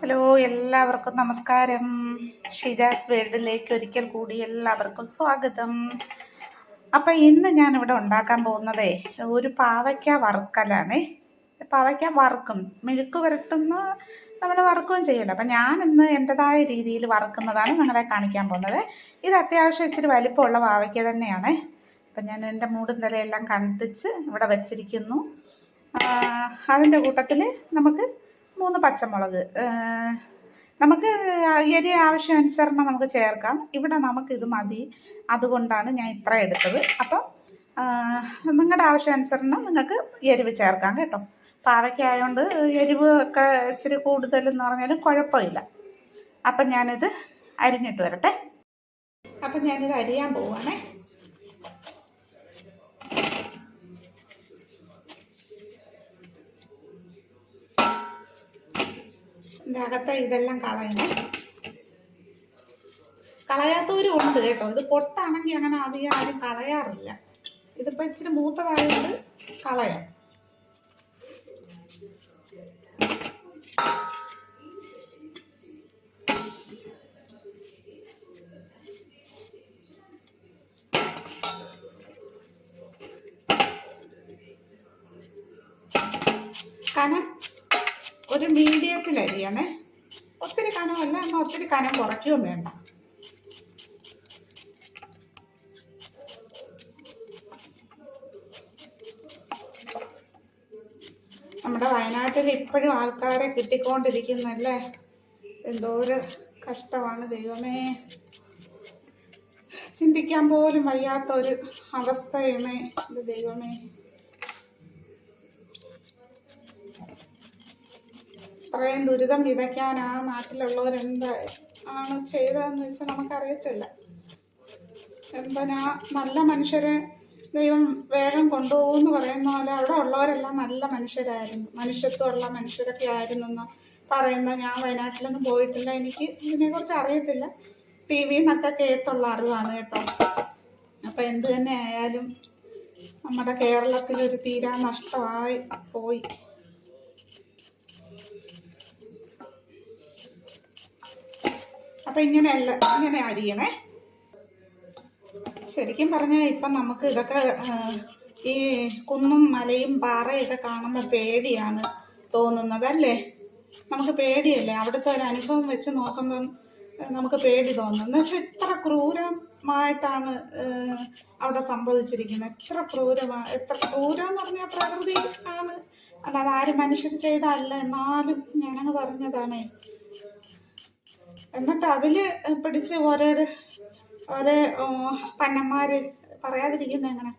Hello എല്ലാവർക്കും നമസ്കാരം. ഷിജാസ് വേൾഡിലേക്ക് ഒരിക്കൽ കൂടി എല്ലാവർക്കും സ്വാഗതം. അപ്പം ഇന്ന് ഞാനിവിടെ ഉണ്ടാക്കാൻ പോകുന്നതേ ഒരു പാവയ്ക്ക വറുക്കലാണേ. പാവയ്ക്ക വറുക്കും. മെഴുക്ക് വരട്ടുന്ന നമ്മൾ വറുക്കുകയും ചെയ്യല്ലോ. അപ്പം ഞാൻ ഇന്ന് എന്റെതായ രീതിയിൽ വറുക്കുന്നതാണ് നിങ്ങളെ കാണിക്കാൻ പോകുന്നത്. ഇത് അത്യാവശ്യം ഇച്ചിരി വലിപ്പമുള്ള പാവയ്ക്ക തന്നെയാണ്. അപ്പം ഞാൻ എന്റെ മൂടും തലയെല്ലാം കണ്ടിച്ച് ഇവിടെ വച്ചിരിക്കുന്നു. അതിന്റെ കൂട്ടത്തിൽ നമുക്ക് മൂന്ന് പച്ചമുളക്. നമുക്ക് എരി ആവശ്യാനുസരണം നമുക്ക് ചേർക്കാം. ഇവിടെ നമുക്കിത് മതി. അതുകൊണ്ടാണ് ഞാൻ ഇത്ര എടുത്തത്. അപ്പം നിങ്ങളുടെ ആവശ്യാനുസരണം നിങ്ങൾക്ക് എരിവ് ചേർക്കാം കേട്ടോ. പാവയ്ക്ക ആയതുകൊണ്ട് എരിവ് ഒക്കെ ഇച്ചിരി കൂടുതലെന്ന് പറഞ്ഞാലും കുഴപ്പമില്ല. അപ്പം ഞാനിത് അരിഞ്ഞിട്ട് വരട്ടെ. അപ്പം ഞാനിത് അരിയാൻ പോവുകയാണേ ഇതിന്റെ അകത്തെ ഇതെല്ലാം കളയണം. കളയാത്തവരും ഉണ്ട് കേട്ടോ. ഇത് പൊട്ടാണെങ്കിൽ അങ്ങനെ അധികം ആരും കളയാറില്ല. ഇതിപ്പോൾ ഇച്ചിരി മൂത്തതായിട്ട് കളയാം. കനം ഒരു മീഡിയത്തിൽ അരിയണേ. ഒത്തിരി കനമല്ല എന്നാൽ ഒത്തിരി കനം കുറയ്ക്കുകയും വേണ്ട. നമ്മുടെ വയനാട്ടിൽ ഇപ്പോഴും ആൾക്കാരെ കിട്ടിക്കൊണ്ടിരിക്കുന്നല്ലേ? എന്തോ ഒരു കഷ്ടമാണ് ദൈവമേ. ചിന്തിക്കാൻ പോലും വയ്യാത്ത ഒരു അവസ്ഥയാണ് ദൈവമേ. ഇത്രയും ദുരിതം വിതയ്ക്കാൻ ആ നാട്ടിലുള്ളവരെന്ത് ആണ് ചെയ്തതെന്ന് വെച്ചാൽ നമുക്കറിയത്തില്ല. എന്തിനാ നല്ല മനുഷ്യരെ ദൈവം വേഗം കൊണ്ടുപോകുമെന്ന് പറയുന്ന പോലെ അവിടെ ഉള്ളവരെല്ലാം നല്ല മനുഷ്യരായിരുന്നു. മനുഷ്യത്വമുള്ള മനുഷ്യരൊക്കെ ആയിരുന്നു എന്ന് പറയുന്ന ഞാൻ വയനാട്ടിലൊന്നും പോയിട്ടില്ല. എനിക്ക് ഇതിനെക്കുറിച്ച് അറിയത്തില്ല. ടി വിയിൽ നിന്നൊക്കെ കേട്ടുള്ള അറിവാണ് കേട്ടോ. അപ്പം എന്ത് തന്നെ ആയാലും നമ്മുടെ കേരളത്തിലൊരു തീരാ നഷ്ടമായി പോയി. അപ്പം ഇങ്ങനെയല്ല ഇങ്ങനെ അരിയണേ. ശരിക്കും പറഞ്ഞാൽ ഇപ്പം നമുക്ക് ഇതൊക്കെ ഈ കുന്നും മലയും പാറയൊക്കെ കാണുമ്പോൾ പേടിയാണ് തോന്നുന്നത് അല്ലേ? നമുക്ക് പേടിയല്ലേ? അവിടുത്തെ ഒരു അനുഭവം വെച്ച് നോക്കുമ്പം നമുക്ക് പേടി തോന്നും എന്ന് വെച്ചാൽ ഇത്ര ക്രൂരമായിട്ടാണ് അവിടെ സംഭവിച്ചിരിക്കുന്നത്. എത്ര ക്രൂരമാണ് എത്ര ക്രൂരം എന്ന് പറഞ്ഞാൽ പ്രകൃതി ആണ് അല്ലാതെ ആരും മനുഷ്യർ ചെയ്തല്ല എന്നാലും ഞാനങ്ങ് പറഞ്ഞതാണേ എന്നിട്ട് അതിൽ പിടിച്ച് ഓരോട് ഓരോ പന്നന്മാർ പറയാതിരിക്കുന്ന എങ്ങനെ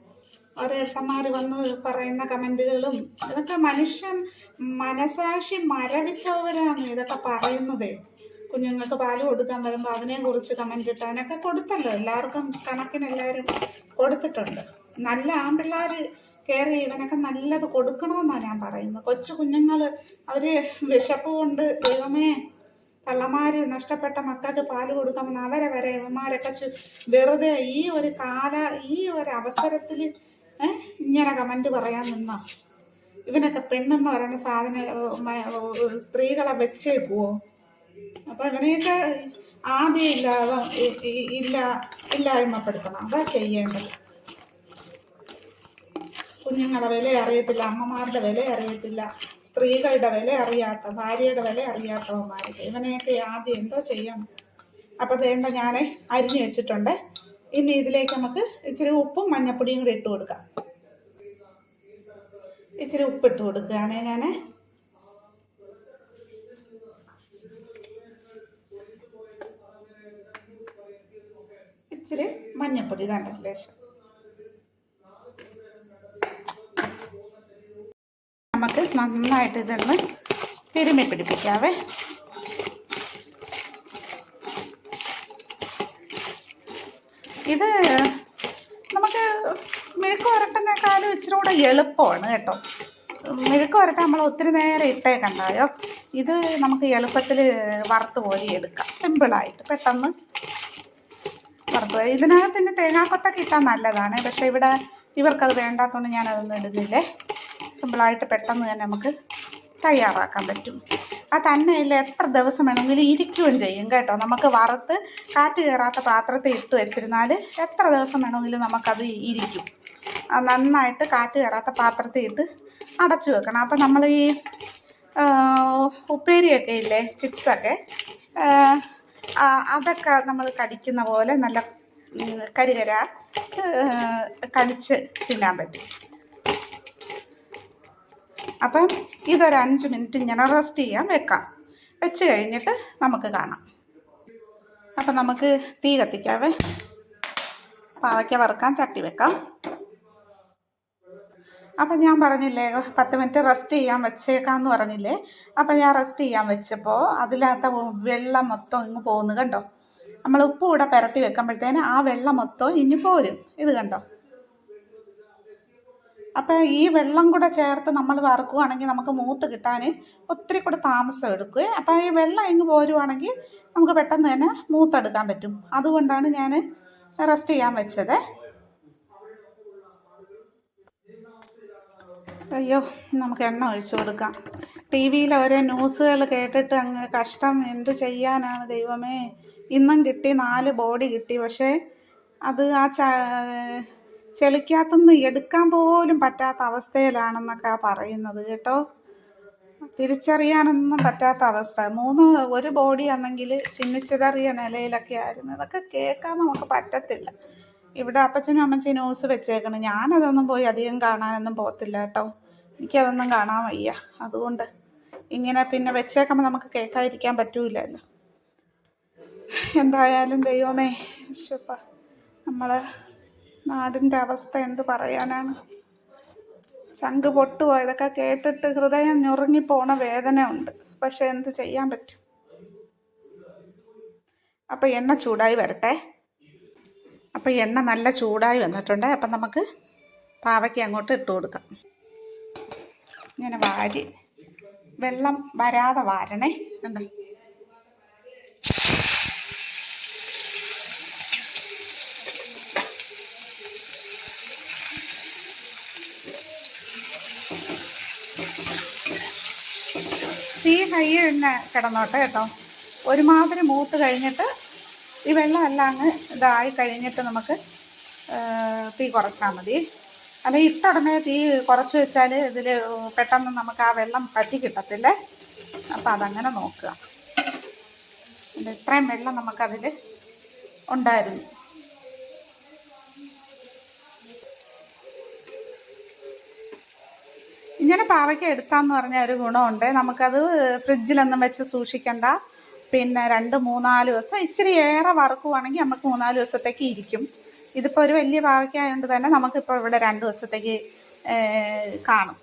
ഓരോ ഏട്ടന്മാർ വന്ന് പറയുന്ന കമന്റുകളും ഇതൊക്കെ മനുഷ്യൻ മനസാക്ഷി മരവിച്ചവരാണ് ഇതൊക്കെ പറയുന്നത്. കുഞ്ഞുങ്ങൾക്ക് പാൽ കൊടുക്കാൻ വരുമ്പോൾ അതിനെക്കുറിച്ച് കമന്റ് ഇട്ട് കൊടുത്തല്ലോ. എല്ലാവർക്കും കണക്കിന് എല്ലാവരും കൊടുത്തിട്ടുണ്ട്. നല്ല ആൺപിള്ളേർ കെയർ ഇവനൊക്കെ നല്ലത് കൊടുക്കണമെന്നാണ് ഞാൻ പറയുന്നത്. കൊച്ചു കുഞ്ഞുങ്ങൾ അവർ വിശപ്പ് കൊണ്ട് ദൈവമേ കള്ളന്മാര് നഷ്ടപ്പെട്ട മക്കൾക്ക് പാൽ കൊടുക്കാമെന്ന് അവരെ വരെ ഇവന്മാരൊക്കെ വെറുതെ ഈ ഒരു കാല ഈ ഒരു അവസരത്തിൽ ഇങ്ങനെ കമന്റ് പറയാൻ നിന്ന. ഇവനൊക്കെ പെണ്ണെന്ന് പറയുന്ന സാധന സ്ത്രീകളെ സ്ത്രീകളെ വെച്ചേക്കുവോ അപ്പൊ ഇവനെയൊക്കെ ആദ്യം ഇല്ല ഇല്ല ഇല്ലായ്മപ്പെടുത്തണം. അതാ ചെയ്യേണ്ടത്. കുഞ്ഞുങ്ങളെ വില അറിയത്തില്ല അമ്മമാരുടെ വില അറിയത്തില്ല. സ്ത്രീകളുടെ വില അറിയാത്ത ഭാര്യയുടെ വില അറിയാത്തവന്മാർ. ഇവനെയൊക്കെ ആദ്യം എന്തോ ചെയ്യണം. അപ്പോൾ വേണ്ട ഞാൻ അരിഞ്ഞു വെച്ചിട്ടുണ്ട്. ഇനി ഇതിലേക്ക് നമുക്ക് ഇച്ചിരി ഉപ്പും മഞ്ഞപ്പൊടിയും കൂടി ഇട്ട് കൊടുക്കാം. ഇച്ചിരി ഉപ്പിട്ട് കൊടുക്കുകയാണ് ഞാൻ ഇച്ചിരി മഞ്ഞപ്പൊടി തന്നെ ലേശം നമുക്ക് നന്നായിട്ട് ഇതൊന്ന് തിരുമ്മി പിടിപ്പിക്കാവേ ഇത് നമുക്ക് മെഴുക്ക് വരട്ടുന്നേക്കാളും ഇച്ചിരി കൂടെ എളുപ്പമാണ് കേട്ടോ. മെഴുക്ക് വരട്ടാൻ നമ്മൾ ഒത്തിരി നേരം ഇട്ടേക്കണ്ടായോ? ഇത് നമുക്ക് എളുപ്പത്തിൽ വറുത്ത് പോലെ എടുക്കാം. സിമ്പിളായിട്ട് പെട്ടെന്ന് വറുത്ത് പോയി. ഇതിനകത്ത് ഇനി തേങ്ങാക്കൊത്തൊക്കെ ഇട്ടാൽ നല്ലതാണ്. പക്ഷേ ഇവിടെ ഇവർക്കത് വേണ്ടാത്തതുകൊണ്ട് ഞാനതൊന്നും ഇടുന്നില്ലേ? സിമ്പിളായിട്ട് പെട്ടെന്ന് തന്നെ നമുക്ക് തയ്യാറാക്കാൻ പറ്റും. ആ തന്നെയില്ല എത്ര ദിവസം വേണമെങ്കിലും ഇരിക്കുകയും ചെയ്യും കേട്ടോ. നമുക്ക് വറുത്ത് കാറ്റ് കയറാത്ത പാത്രത്തിൽ ഇട്ട് വെച്ചിരുന്നാൽ എത്ര ദിവസം വേണമെങ്കിലും നമുക്കത് ഇരിക്കും. നന്നായിട്ട് കാറ്റ് കയറാത്ത പാത്രത്തിൽ ഇട്ട് അടച്ചു വെക്കണം. അപ്പം നമ്മൾ ഈ ഉപ്പേരിയൊക്കെ ഇല്ലേ ചിപ്സൊക്കെ അതൊക്കെ നമ്മൾ കടിക്കുന്ന പോലെ നല്ല കരികര കടിച്ച് തിന്നാൻ പറ്റും. അപ്പം ഇതൊരു അഞ്ച് മിനിറ്റ് ഇങ്ങനെ റെസ്റ്റ് ചെയ്യാൻ വെക്കാം. വെച്ച് കഴിഞ്ഞിട്ട് നമുക്ക് കാണാം. അപ്പം നമുക്ക് തീ കത്തിക്കാവേ. പാവയ്ക്ക വറുക്കാൻ ചട്ടി വെക്കാം. അപ്പം ഞാൻ പറഞ്ഞില്ലേ പത്ത് മിനിറ്റ് റെസ്റ്റ് ചെയ്യാൻ വെച്ചേക്കാന്ന് പറഞ്ഞില്ലേ? അപ്പം ഞാൻ റെസ്റ്റ് ചെയ്യാൻ വെച്ചപ്പോൾ അതിനകത്ത് വെള്ളം മൊത്തം ഇങ്ങ് പോകുന്നു കണ്ടോ? നമ്മൾ ഉപ്പ് കൂടെ പുരട്ടി വെക്കുമ്പോഴത്തേന് ആ വെള്ളം മൊത്തം ഇനി പോരും. ഇത് കണ്ടോ? അപ്പോൾ ഈ വെള്ളം കൂടെ ചേർത്ത് നമ്മൾ വറുക്കുവാണെങ്കിൽ നമുക്ക് മൂത്ത് കിട്ടാൻ ഒത്തിരി കൂടെ താമസം എടുക്കുക അപ്പോൾ ഈ വെള്ളം ഇങ്ങ് പോരുവാണെങ്കിൽ നമുക്ക് പെട്ടെന്ന് തന്നെ മൂത്തെടുക്കാൻ പറ്റും. അതുകൊണ്ടാണ് ഞാൻ റെസ്റ്റ് ചെയ്യാൻ വെച്ചത്. അയ്യോ നമുക്ക് എണ്ണ ഒഴിച്ചു കൊടുക്കാം. ടി വിയിൽ ഓരോ ന്യൂസുകൾ കേട്ടിട്ട് അങ്ങ് കഷ്ടം. എന്ത് ചെയ്യാനാണ് ദൈവമേ? ഇന്നും കിട്ടി നാല് ബോഡി കിട്ടി. പക്ഷേ അത് ആ ച ചെളിക്കകത്തുനിന്ന് എടുക്കാൻ പോലും പറ്റാത്ത അവസ്ഥയിലാണെന്നൊക്കെ പറയുന്നത് കേട്ടോ. തിരിച്ചറിയാനൊന്നും പറ്റാത്ത അവസ്ഥ. മൂന്ന് ഒരു ബോഡി ആണെങ്കിൽ ചിന്നിച്ചിതറിയ നിലയിലൊക്കെ ആയിരുന്നു. ഇതൊക്കെ കേൾക്കാൻ നമുക്ക് പറ്റത്തില്ല. ഇവിടെ അപ്പച്ചനും അമ്മച്ചനും ന്യൂസ് വെച്ചേക്കണം. ഞാനതൊന്നും പോയി അധികം കാണാനൊന്നും പോകത്തില്ല കേട്ടോ. എനിക്കതൊന്നും കാണാൻ വയ്യ. അതുകൊണ്ട് ഇങ്ങനെ പിന്നെ വെച്ചേക്കുമ്പോൾ നമുക്ക് കേൾക്കാതിരിക്കാൻ പറ്റൂലല്ലോ. എന്തായാലും ദൈവമേ ശുപ്പ നമ്മളെ നാടിന്റെ അവസ്ഥ എന്ത് പറയാനാണ്? ചങ്ക് പൊട്ടുപോയി. ഇതൊക്കെ കേട്ടിട്ട് ഹൃദയം ഞുറുങ്ങിപ്പോണ വേദന ഉണ്ട്. പക്ഷെ എന്ത് ചെയ്യാൻ പറ്റും? അപ്പം എണ്ണ ചൂടായി വരട്ടെ. അപ്പം എണ്ണ നല്ല ചൂടായി വന്നിട്ടുണ്ട്. അപ്പം നമുക്ക് പാവയ്ക്ക് അങ്ങോട്ട് ഇട്ട് കൊടുക്കാം. ഇങ്ങനെ വാരി വെള്ളം വരാതെ വാരണേ. കണ്ടോ? തീ ഹൈ തന്നെ കിടന്നോട്ടെ കേട്ടോ. ഒരുമാതിരി മൂത്ത് കഴിഞ്ഞിട്ട് ഈ വെള്ളം അങ്ങ് ഇതായി കഴിഞ്ഞിട്ട് നമുക്ക് തീ കുറച്ചാൽ മതി. അല്ലെങ്കിൽ ഇട്ടുടനെ തീ കുറച്ച് വെച്ചാൽ ഇതിൽ പെട്ടെന്ന് നമുക്ക് ആ വെള്ളം പറ്റി കിട്ടത്തില്ലേ? അപ്പം അതങ്ങനെ നോക്കുക. ഇത് ഇത്രയും വെള്ളം നമുക്കതിൽ ഉണ്ടായിരുന്നു. ഇങ്ങനെ പാവയ്ക്ക എടുക്കാന്ന് പറഞ്ഞ ഒരു ഗുണമുണ്ട്. നമുക്കത് ഫ്രിഡ്ജിലൊന്നും വെച്ച് സൂക്ഷിക്കണ്ട. പിന്നെ രണ്ട് മൂന്നാൽ ദിവസം ഇച്ചിരി ഏറെ വറുക്കുവാണെങ്കിൽ നമുക്ക് മൂന്നാൽ ദിവസത്തേക്ക് ഇരിക്കും. ഇതിപ്പോൾ ഒരു വലിയ പാവയ്ക്ക ആയതുകൊണ്ട് തന്നെ നമുക്കിപ്പോൾ ഇവിടെ രണ്ട് ദിവസത്തേക്ക് കാണും.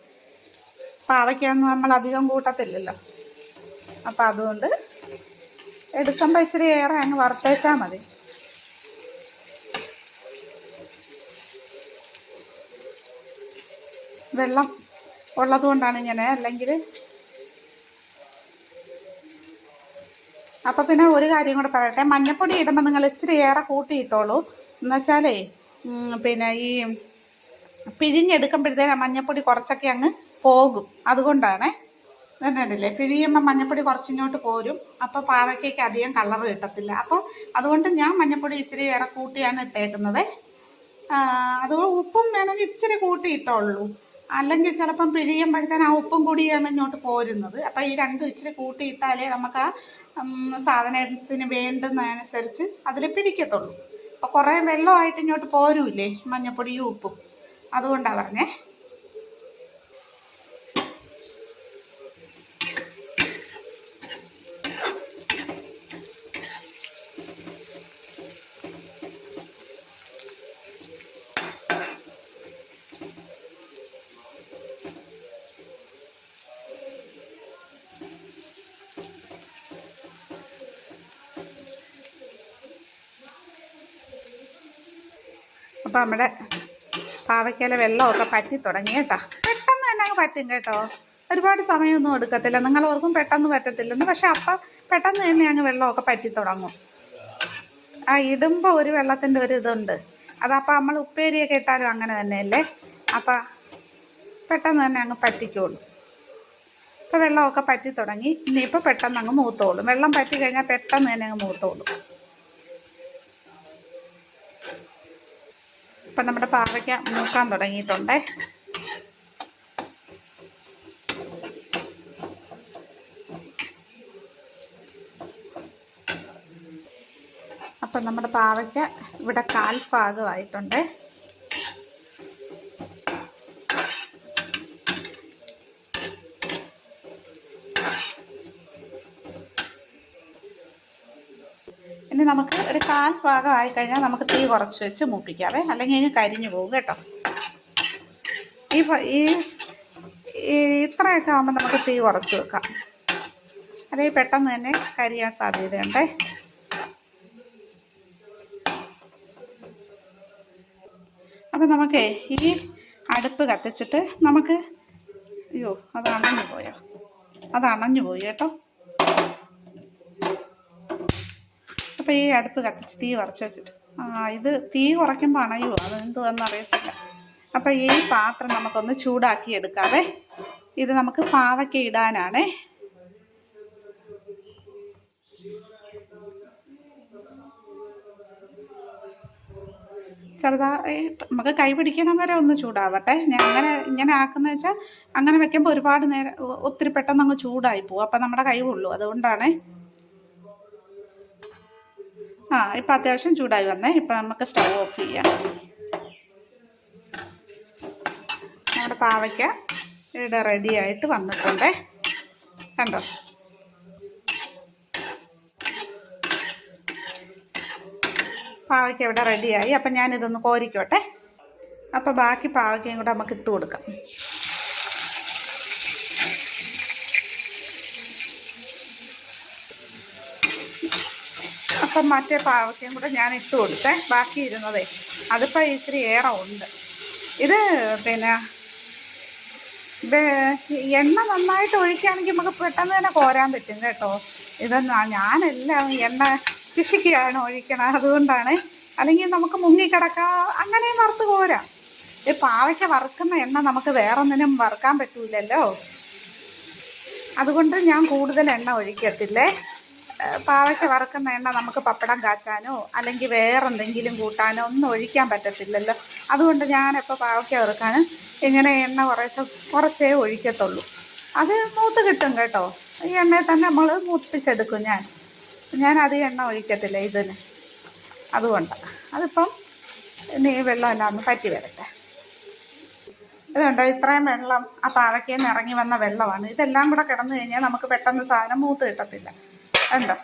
പാവയ്ക്കൊന്നും നമ്മൾ അധികം കൂട്ടത്തില്ലല്ലോ. അപ്പം അതുകൊണ്ട് എടുക്കുമ്പോൾ ഇച്ചിരി ഏറെ അങ്ങ് വറുത്തേച്ചാൽ മതി. വെള്ളം ഉള്ളത് കൊണ്ടാണ് ഇങ്ങനെ അല്ലെങ്കിൽ അപ്പം പിന്നെ ഒരു കാര്യം കൂടെ പറയട്ടെ. മഞ്ഞപ്പൊടി ഇടുമ്പോൾ നിങ്ങൾ ഇച്ചിരി ഏറെ കൂട്ടിയിട്ടോളൂ. എന്നുവെച്ചാലേ പിന്നെ ഈ പിഴിഞ്ഞെടുക്കുമ്പോഴത്തേന് മഞ്ഞപ്പൊടി കുറച്ചൊക്കെ അങ്ങ് പോകും. അതുകൊണ്ടാണേ. തന്നെയല്ലേ പിഴിയുമ്പോൾ മഞ്ഞപ്പൊടി കുറച്ചിങ്ങോട്ട് പോരും. അപ്പോൾ പാവയ്ക്കേക്ക് അധികം കളർ കിട്ടത്തില്ല. അപ്പോൾ അതുകൊണ്ട് ഞാൻ മഞ്ഞപ്പൊടി ഇച്ചിരി ഏറെ കൂട്ടിയാണ് ഇട്ടേക്കുന്നത്. അത് ഉപ്പും വേണമെങ്കിൽ ഇച്ചിരി കൂട്ടിയിട്ടുള്ളൂ അല്ലെങ്കിൽ ചിലപ്പം പിഴിയുമ്പോഴത്തേന് ആ ഉപ്പും കൂടിയാണ് ഇങ്ങോട്ട് പോരുന്നത്. അപ്പം ഈ രണ്ടും ഇച്ചിരി കൂട്ടിയിട്ടാലേ നമുക്ക് ആ സാധനത്തിന് വേണ്ടുന്നതനുസരിച്ച് അതിൽ പിടിക്കത്തുള്ളൂ. അപ്പോൾ കുറേ വെള്ളമായിട്ട് ഇങ്ങോട്ട് പോരൂലേ മഞ്ഞപ്പൊടിയും ഉപ്പും. അതുകൊണ്ടാണ് പറഞ്ഞേ. അപ്പോൾ നമ്മുടെ പാവയ്ക്കല വെള്ളമൊക്കെ പറ്റി തുടങ്ങി കേട്ടോ. പെട്ടെന്ന് തന്നെ അങ്ങ് പറ്റും കേട്ടോ. ഒരുപാട് സമയമൊന്നും എടുക്കത്തില്ല. നിങ്ങളോർക്കും പെട്ടെന്ന് പറ്റത്തില്ലെന്ന്. പക്ഷെ അപ്പം പെട്ടെന്ന് തന്നെ അങ്ങ് വെള്ളമൊക്കെ പറ്റി തുടങ്ങും. ആ ഇടുമ്പോൾ ഒരു വെള്ളത്തിന്റെ ഒരു ഇതുണ്ട്. അതപ്പോൾ നമ്മൾ ഉപ്പേരിയൊക്കെ ഇട്ടാലും അങ്ങനെ തന്നെയല്ലേ? അപ്പം പെട്ടെന്ന് തന്നെ അങ്ങ് പറ്റിക്കോളും. ഇപ്പോൾ വെള്ളമൊക്കെ പറ്റി തുടങ്ങി. ഇനിയിപ്പോൾ പെട്ടെന്ന് അങ്ങ് മൂത്തോളും. വെള്ളം പറ്റി കഴിഞ്ഞാൽ പെട്ടെന്ന് തന്നെ അങ്ങ് മൂത്തോളും. ഇപ്പം നമ്മുടെ പാവയ്ക്ക മൂക്കാൻ തുടങ്ങിയിട്ടുണ്ടേ. അപ്പം നമ്മുടെ പാവയ്ക്ക ഇവിടെ കാൽ ഭാഗമായിട്ടുണ്ട് ഇനി നമുക്ക് ഒരു കാൽ ഭാഗം ആയി കഴിഞ്ഞാൽ നമുക്ക് തീ കുറച്ച് വെച്ച് മൂപ്പിക്കാവേ. അല്ലെങ്കിൽ ഇനി കരിഞ്ഞു പോകും കേട്ടോ. ഈ ഈ ഇത്രയൊക്കെ ആകുമ്പോൾ നമുക്ക് തീ കുറച്ച് വെക്കാം. അല്ലെങ്കിൽ പെട്ടെന്ന് തന്നെ കരിയാൻ സാധ്യതയുണ്ടേ. അപ്പം നമുക്ക് ഈ അടുപ്പ് കത്തിച്ചിട്ട് നമുക്ക് അയ്യോ അത് അണഞ്ഞു പോയോ? അത് അണഞ്ഞു പോയി കേട്ടോ? അപ്പം ഈ അടുപ്പ് കത്തിച്ച് തീ കുറച്ച് വെച്ചിട്ട്. ഇത് തീ കുറയ്ക്കുമ്പോൾ അണയുമോ അത് എന്തുവാന്ന് അറിയത്തില്ല. അപ്പം ഈ പാത്രം നമുക്കൊന്ന് ചൂടാക്കി എടുക്കാവേ. ഇത് നമുക്ക് പാവയ്ക്ക ഇടാനാണേ. ചെറുതായിട്ട് നമുക്ക് കൈ പിടിക്കണം വരെ ഒന്ന് ചൂടാവട്ടെ. ഞാൻ അങ്ങനെ ഇങ്ങനെ ആക്കുന്ന വെച്ചാൽ അങ്ങനെ വെക്കുമ്പോൾ ഒരുപാട് നേരം ഒത്തിരി പെട്ടെന്ന് അങ്ങ് ചൂടായി പോകും അപ്പം നമ്മുടെ കൈ കൊള്ളൂ. അതുകൊണ്ടാണേ ആ ഇപ്പം അത്യാവശ്യം ചൂടായി വന്നേ. ഇപ്പം നമുക്ക് സ്റ്റൗ ഓഫ് ചെയ്യാം. നമ്മുടെ പാവയ്ക്ക ഇവിടെ റെഡി ആയിട്ട് വന്നിട്ടുണ്ടേ. കണ്ടോ? പാവയ്ക്ക ഇവിടെ റെഡിയായി അപ്പം ഞാനിതൊന്ന് കോരിക്കോട്ടെ. അപ്പോൾ ബാക്കി പാവയ്ക്കയും കൂടെ നമുക്ക് ഇട്ട് കൊടുക്കാം. അപ്പം മറ്റേ പാവയ്ക്കയും കൂടെ ഞാൻ ഇട്ട് കൊടുത്തേ. ബാക്കി ഇരുന്നതേ. അതിപ്പോൾ ഇത്തിരി ഏറെ ഉണ്ട്. ഇത് പിന്നെ എണ്ണ നന്നായിട്ട് ഒഴിക്കുകയാണെങ്കിൽ നമുക്ക് പെട്ടെന്ന് തന്നെ കോരാൻ പറ്റും കേട്ടോ. ഇതെന്നാ ഞാനെല്ലാം എണ്ണ കൃഷിക്കാണ് ഒഴിക്കണം അതുകൊണ്ടാണ്. അല്ലെങ്കിൽ നമുക്ക് മുങ്ങിക്കിടക്കാം. അങ്ങനെ വറുത്ത് കോരാം. ഈ പാവയ്ക്ക വറുക്കുന്ന എണ്ണ നമുക്ക് വേറൊന്നിനും വറുക്കാൻ പറ്റൂലല്ലോ. അതുകൊണ്ട് ഞാൻ കൂടുതൽ എണ്ണ ഒഴിക്കത്തില്ലേ? പാവയ്ക്ക വറക്കം എണ്ണ നമുക്ക് പപ്പടം കാച്ചാനോ അല്ലെങ്കിൽ വേറെന്തെങ്കിലും കൂട്ടാനോ ഒന്നും ഒഴിക്കാൻ പറ്റത്തില്ലല്ലോ. അതുകൊണ്ട് ഞാനിപ്പോൾ പാവയ്ക്ക വറുക്കാൻ ഇങ്ങനെ എണ്ണ കുറച്ച് കുറച്ചേ ഒഴിക്കത്തുള്ളൂ. അത് മൂത്ത് കിട്ടും കേട്ടോ. ഈ എണ്ണയിൽ തന്നെ നമ്മൾ മൂപ്പിച്ചെടുക്കും ഞാൻ. ഞാൻ അധികം എണ്ണ ഒഴിക്കത്തില്ല ഇതിന്. അതുകൊണ്ട്. അതിപ്പം ഈ വെള്ളം എല്ലാം ഒന്ന് പറ്റി വരട്ടെ. ഇതുണ്ടോ? ഇത്രയും വെള്ളം ആ പാവയ്ക്കയിൽ നിന്ന് ഇറങ്ങി വന്ന വെള്ളമാണ്. ഇതെല്ലാം കൂടെ കിടന്നു കഴിഞ്ഞാൽ നമുക്ക് പെട്ടെന്ന് സാധനം മൂത്ത് കിട്ടത്തില്ല. ഉണ്ടോ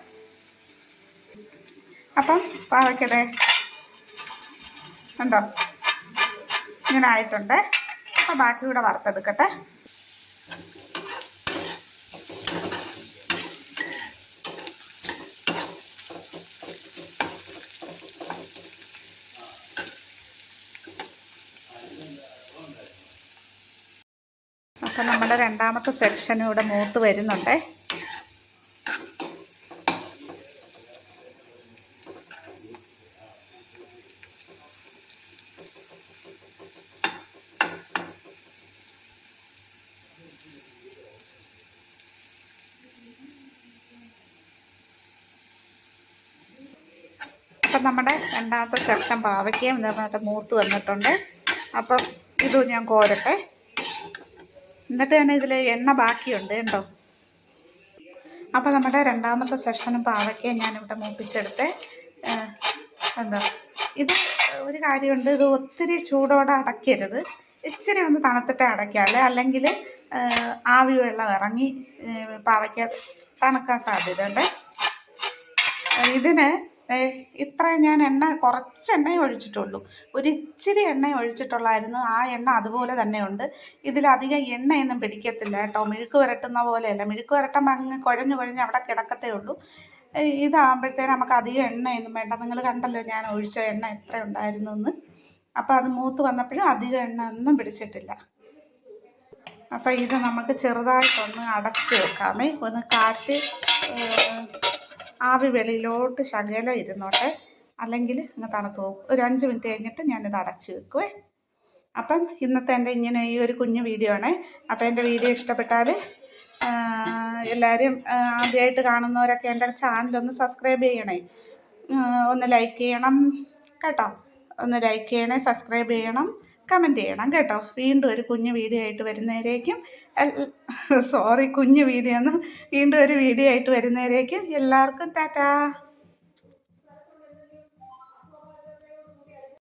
അപ്പം പാവയ്ക്കടെ ഉണ്ടോ ഇങ്ങനെ ആയിട്ടുണ്ട്. അപ്പം ബാക്കി കൂടെ വറുത്തെടുക്കട്ടെ. അപ്പം നമ്മുടെ രണ്ടാമത്തെ സെക്ഷനും ഇവിടെ മൂത്ത് വരുന്നുണ്ടേ. അപ്പം നമ്മുടെ രണ്ടാമത്തെ സെക്ഷൻ പാവയ്ക്കയും ഇതേപോലെ മൂത്ത് വന്നിട്ടുണ്ട്. അപ്പം ഇതും ഞാൻ കോരട്ടെ. എന്നിട്ട് തന്നെ ഇതിൽ എണ്ണ ബാക്കിയുണ്ട് കേട്ടോ. അപ്പോൾ നമ്മുടെ രണ്ടാമത്തെ സെക്ഷനും പാവയ്ക്കയും ഞാനിവിടെ മൂപ്പിച്ചെടുത്ത്. എന്താ ഇത് ഒരു കാര്യമുണ്ട് ഇത് ഒത്തിരി ചൂടോടെ അടയ്ക്കരുത് ഇച്ചിരി ഒന്ന് തണുത്തിട്ടേ അടയ്ക്കാവുള്ളൂ. അല്ലെങ്കിൽ ആവി വെള്ളം ഇറങ്ങി പാവയ്ക്ക തണുക്കാൻ സാധ്യതയുണ്ട്. ഇതിന് ഇത്ര ഞാൻ എണ്ണ കുറച്ച് എണ്ണയെ ഒഴിച്ചിട്ടുള്ളൂ. ഒരു ഇച്ചിരി എണ്ണ ഒഴിച്ചിട്ടുള്ളായിരുന്നു. ആ എണ്ണ അതുപോലെ തന്നെയുണ്ട്. ഇതിലധികം എണ്ണയൊന്നും പിടിക്കത്തില്ല കേട്ടോ. മെഴുക്ക് വരട്ടുന്ന പോലെയല്ല. മെഴുക്ക് വരട്ടുമ്പോൾ അങ്ങ് കുഴഞ്ഞു കുഴഞ്ഞ് അവിടെ കിടക്കത്തേ ഉള്ളൂ. ഇതാകുമ്പോഴത്തേനും നമുക്ക് അധികം എണ്ണയൊന്നും വേണ്ട. നിങ്ങൾ കണ്ടല്ലോ ഞാൻ ഒഴിച്ച എണ്ണ എത്ര ഉണ്ടായിരുന്നു എന്ന് അപ്പോൾ അത് മൂത്ത് വന്നപ്പോഴും അധികം എണ്ണ ഒന്നും പിടിച്ചിട്ടില്ല. അപ്പോൾ ഇത് നമുക്ക് ചെറുതായിട്ടൊന്ന് അടച്ച് വെക്കാമേ. ഒന്ന് കാറ്റ് ആവി വെളിയിലോട്ട് ശകല ഇരുന്നോട്ടെ. അല്ലെങ്കിൽ അങ്ങ് തണുത്ത് പോകും ഒരു അഞ്ച് മിനിറ്റ് കഴിഞ്ഞിട്ട് ഞാനിത് അടച്ച് വെക്കുവേ. അപ്പം ഇന്നത്തെ എന്റെ ഇങ്ങനെ ഈ ഒരു കുഞ്ഞു വീഡിയോ ആണേ. അപ്പം എന്റെ വീഡിയോ ഇഷ്ടപ്പെട്ടാൽ എല്ലാവരും ആദ്യമായിട്ട് കാണുന്നവരൊക്കെ എന്റെ ചാനലൊന്ന് സബ്സ്ക്രൈബ് ചെയ്യണേ. ഒന്ന് ലൈക്ക് ചെയ്യണം കേട്ടോ. ഒന്ന് ലൈക്ക് ചെയ്യണേ സബ്സ്ക്രൈബ് ചെയ്യണം. കമന്റ് ചെയ്യണം കേട്ടോ. വീണ്ടും ഒരു കുഞ്ഞു വീഡിയോ ആയിട്ട് വരുന്നവരേക്കും സോറി കുഞ്ഞു വീഡിയോ എന്ന് വീണ്ടും ഒരു വീഡിയോ ആയിട്ട് വരുന്നവരേക്കും എല്ലാവർക്കും ടാറ്റാ.